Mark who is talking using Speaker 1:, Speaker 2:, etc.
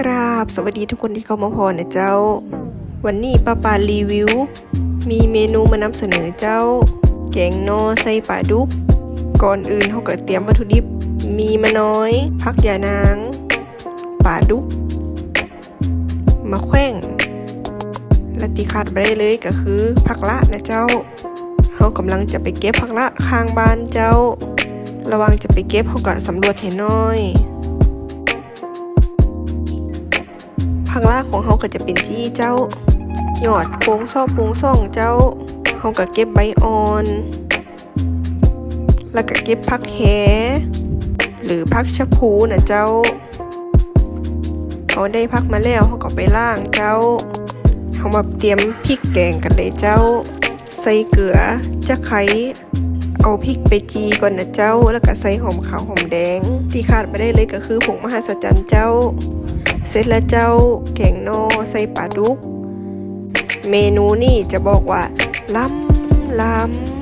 Speaker 1: กราบสวัสดีทุกคนที่เข้ามาพอนะเจ้า วันนี้ป้าปารีวิว มีเมนูมานำเสนอเจ้า แกงนอใส่ปลาดุก ก่อนอื่นเขาก็เตรียมวัตถุดิบ มีมะน้อย พักยานางปลาดุกมะแข้งและที่ขาดไปได้เลยก็คือผักละนะเจ้าเขากำลังจะไปเก็บผักละข้างบ้านเจ้า ระวังจะไปเก็บเขาก็สำรวจเห็นน้อย ผักลากของเขาก็จะเป็นจี้เจ้าหยอดโป้งซอกโป้งซ่องเจ้าเขาก็เก็บใบอ่อน แล้วก็เก็บผักแหหรือผักชะพูนะเจ้าเขาได้พักมาแล้วเขาก็ไปล่างเจ้าเขามาเตรียมพริกแกงกันเลยเจ้า ใส่เกลือจะไคร้เอาพริกไปจีก่อนนะเจ้า แล้วก็ใส่หอมขาวหอมแดง ที่ขาดไม่ได้เลยก็คือผงมหัศจรรย์เจ้า เสร็จแล้วเจ้าแกงนอใส่ปลาดุก เมนูนี่จะบอกว่าล้ำล้ำ